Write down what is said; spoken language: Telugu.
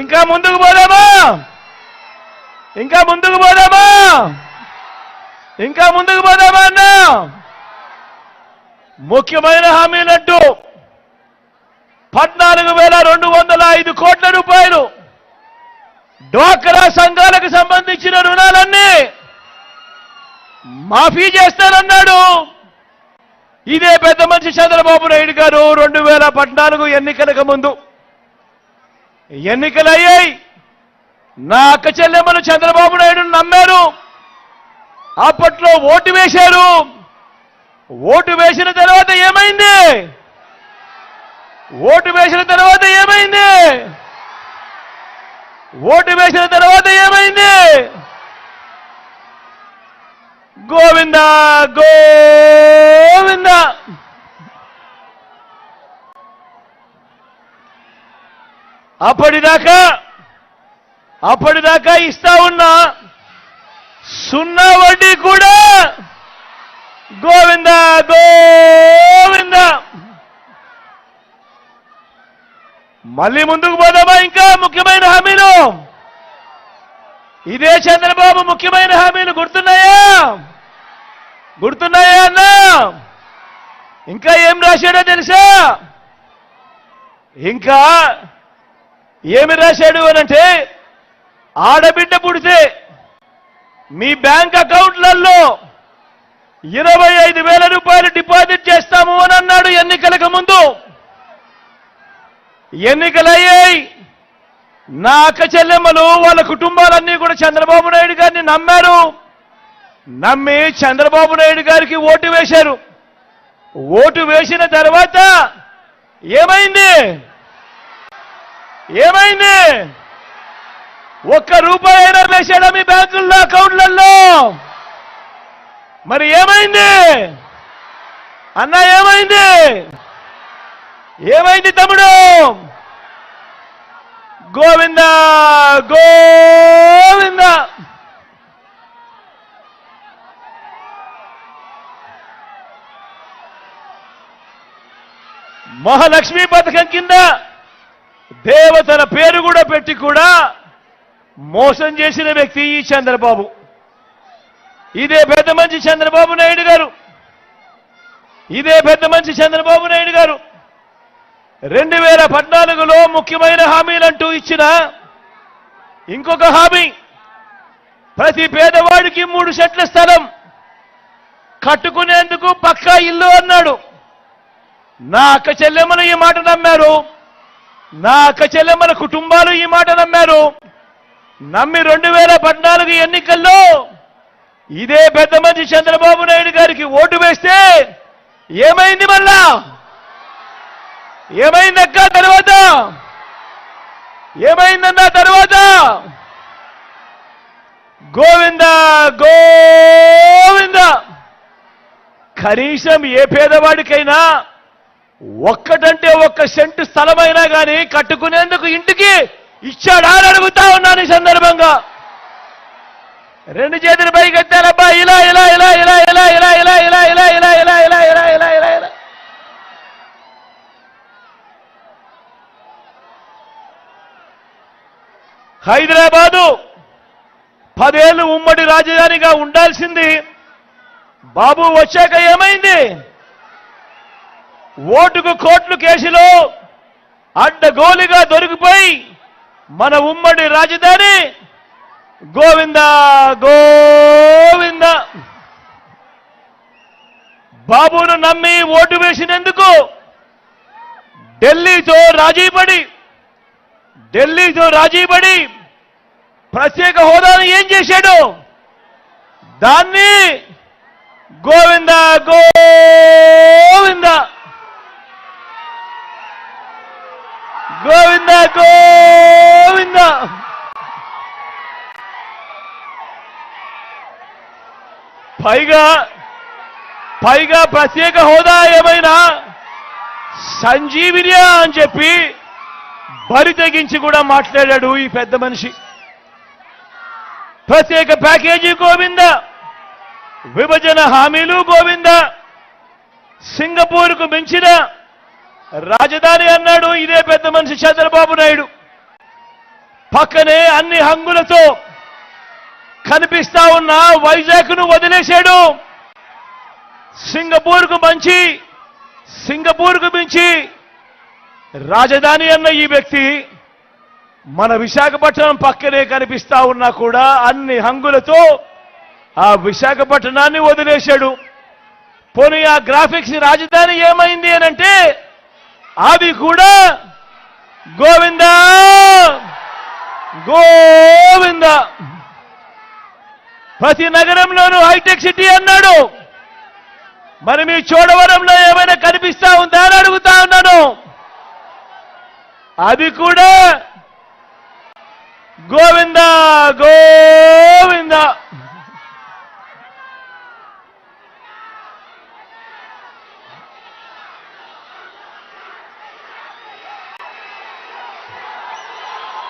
ఇంకా ముందుకు పోదామా? ఇంకా ముందుకు పోదామా? ఇంకా ముందుకు పోదామా అన్నా? ముఖ్యమైన హామీలంటూ పద్నాలుగు వేల రెండు వందల ఐదు కోట్ల రూపాయలు డ్వాక్రా సంఘాలకు సంబంధించిన రుణాలన్నీ మాఫీ చేస్తానన్నాడు. ఇదే పెద్ద మనిషి చంద్రబాబు నాయుడు గారు. రెండు వేల పద్నాలుగు ఎన్నికలకు ముందు ఎన్నికలయ్యాయి. నా అక్క చెల్లెమ్మలు చంద్రబాబు నాయుడు నమ్మారు. అప్పట్లో ఓటు వేశారు. ఓటు వేసిన తర్వాత ఏమైంది? ఓటు వేసిన తర్వాత ఏమైంది? ఓటు వేసిన తర్వాత ఏమైంది? గోవింద గోవింద! అప్పటిదాకా అప్పటిదాకా ఇస్తా ఉన్నా సున్నా వడ్డీ కూడా గోవింద గోవింద. మళ్ళీ ముందుకు పోదామా ఇంకా ముఖ్యమైన హామీలు? ఇదే చంద్రబాబు ముఖ్యమైన హామీలు గుర్తున్నాయా? గుర్తున్నాయా అన్నా? ఇంకా ఏం రాశాడో తెలుసా? ఇంకా ఏమి రాశాడు అనంటే ఆడబిడ్డ పుడితే మీ బ్యాంక్ అకౌంట్లలో ఇరవై ఐదు వేల రూపాయలు డిపాజిట్ చేస్తాము అని అన్నాడు ఎన్నికలకు ముందు. ఎన్నికలయ్యాయి. నా అక్క చెల్లెమ్మలు వాళ్ళ కుటుంబాలన్నీ కూడా చంద్రబాబు నాయుడు గారిని నమ్మారు. నమ్మి చంద్రబాబు నాయుడు గారికి ఓటు వేశారు. ఓటు వేసిన తర్వాత ఏమైంది? ఏమైంది? ఒక్క రూపాయి అయినా వేసాడా మీ బ్యాంకుల్లో అకౌంట్లలో మరి ఏమైంది? అన్న ఏమైంది? ఏమైంది తమ్ముడు? గోవింద గోవింద! మహాలక్ష్మి పథకం కింద దేవతల పేరు కూడా పెట్టి కూడా మోసం చేసిన వ్యక్తి ఈ చంద్రబాబు. ఇదే పెద్ద మంచి చంద్రబాబు నాయుడు గారు. ఇదే పెద్ద మంచి చంద్రబాబు నాయుడు గారు. రెండు వేల పద్నాలుగులో ముఖ్యమైన హామీలంటూ ఇచ్చిన ఇంకొక హామీ ప్రతి పేదవాడికి మూడు సెట్ల స్థలం కట్టుకునేందుకు పక్కా ఇల్లు అన్నాడు. నా అక్క చెల్లెమ్మలు ఈ మాట నమ్మారు. నా అక్క చెల్లెమ్మల కుటుంబాలు ఈ మాట నమ్మారు. నమ్మి రెండు వేల పద్నాలుగు ఎన్నికల్లో ఇదే పెద్ద మంచి చంద్రబాబు నాయుడు గారికి ఓటు వేస్తే ఏమైంది మళ్ళా? ఏమైందక్క తర్వాత? ఏమైందన్న తర్వాత? గోవింద గోవింద! కనీసం ఏ పేదవాడికైనా ఒక్కటంటే ఒక్క సెంటు స్థలమైనా కానీ కట్టుకునేందుకు ఇంటికి ఇచ్చాడా అని అడుగుతా ఉన్నాను ఈ సందర్భంగా రెండు చేతులు పైకి ఎత్తారబ్బా ఇలా ఇలా ఇలా ఇలా ఇలా ఇలా ఇలా ఇలా ఇలా ఇలా ఇలా ఇలా ఇలా ఇలా ఇలా ఇలా హైదరాబాదు పదేళ్ళు ఉమ్మడి రాజధానిగా ఉండాల్సింది బాబు వచ్చాక ఏమైంది ఓటుకు కోట్లు కేసులో అడ్డగోలుగా దొరికిపోయి మన ఉమ్మడి రాజధాని గోవింద గోవింద. బాబును నమ్మి ఓటు వేసినందుకు ఢిల్లీతో రాజీపడి ఢిల్లీతో రాజీపడి ప్రత్యేక హోదాను ఏం చేశాడు? దాన్ని గోవింద గోవింద. గోవింద గోవింద! పైగా పైగా ప్రత్యేక హోదా ఏమైనా? సంజీవినియా అని చెప్పి బరి తెగించి కూడా మాట్లాడాడు ఈ పెద్ద మనిషి. ప్రత్యేక ప్యాకేజీ గోవింద విభజన హామీలు గోవింద సింగపూర్కు మించిన రాజధాని అన్నాడు ఇదే పెద్ద మనిషి చంద్రబాబు నాయుడు. పక్కనే అన్ని హంగులతో కనిపిస్తా ఉన్న వైజాగ్ను వదిలేశాడు. సింగపూర్కు మంచి సింగపూర్కు మించి రాజధాని అన్న ఈ వ్యక్తి మన విశాఖపట్నం పక్కనే కనిపిస్తా ఉన్నా కూడా అన్ని హంగులతో ఆ విశాఖపట్నాన్ని వదిలేశాడు. పోనీ ఆ గ్రాఫిక్స్ రాజధాని ఏమైంది అని అంటే అవి కూడా గోవింద? గోవింద. ప్రతి నగరంలోనూ హైటెక్ సిటీ అన్నాడు. మరి మీ చోడవరంలో ఏమైనా కనిపిస్తా ఉందా అని అడుగుతా ఉన్నాను. అది కూడా గోవింద గోవింద.